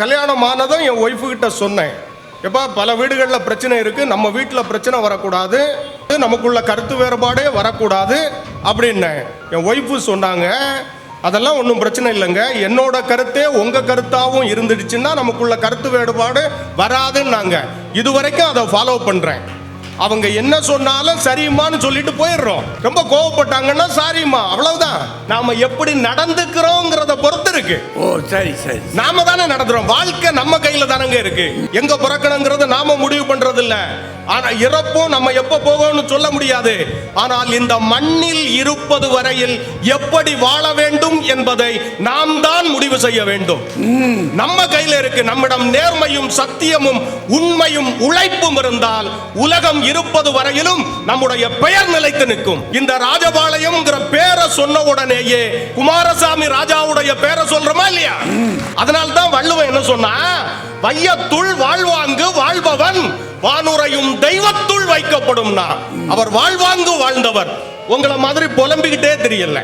கல்யாணம் ஆனதும் என் ஒய்ஃபுக்கிட்ட சொன்னேன். எப்பா பல வீடுகளில் பிரச்சனை இருக்குது நம்ம வீட்டில் பிரச்சனை வரக்கூடாது நமக்குள்ள கருத்து வேறுபாடே வரக்கூடாது அப்படின்னேன். என் ஒய்ஃபு சொன்னாங்க அதெல்லாம் ஒன்றும் பிரச்சனை இல்லைங்க. என்னோட கருத்தே உங்கள் கருத்தாகவும் இருந்துடுச்சுன்னா நமக்குள்ள கருத்து வேறுபாடு வராதுன்னாங்க. இது வரைக்கும் அதை ஃபாலோ பண்ணுறேன் அவங்க என்ன சொன்னாலும் சரிம்மான்னு சொல்லிட்டு போயிடுறோம். ரொம்ப கோவப்பட்டாங்கன்னா சாரிம்மா அவ்வளவுதான். நாம எப்படி நடந்துக்கிறோங்கிறத பொறுத்து இருக்கு. ஓ சரி சரி. நாம தானே நடத்துறோம் வாழ்க்கை நம்ம கையில தானங்க இருக்கு. எங்க பிறக்கணுங்கிறது நாம முடிவு பண்றது இல்ல ஆனா இறப்பும் நம்ம எப்ப போவோம்னு சொல்ல முடியாது. ஆனால் இந்த மண்ணில் இருப்பது வரையில் எப்படி வாழ வேண்டும் என்பதை நாம் தான் முடிவு செய்ய வேண்டும். நம்ம கையில இருக்கு. நம்மிடம் நேர்மையும் சத்தியமும் உண்மையும் உழைப்பும் இருந்தால் உலகம் இருப்பது வரையிலும் நம்முடைய பெயர் நிலைத்து நிற்கும். இந்த ராஜபாளையம்ங்கிற பேரை சொன்ன உடனேயே குமாரசாமி ராஜாவுடைய பேரை சொல்றோமா இல்லையா? அதனால தான் வள்ளுவன் என்ன சொன்னா வையத்துள் வாழ்வாங்கு வாழ்பவன் வானுரையும் தெய்வத்துள் வைக்கப்படும் அவர் வாழ்வாங்கு வாழ்ந்தவர். உங்களை மாதிரி புலம்பிக்கிட்டே தெரியல.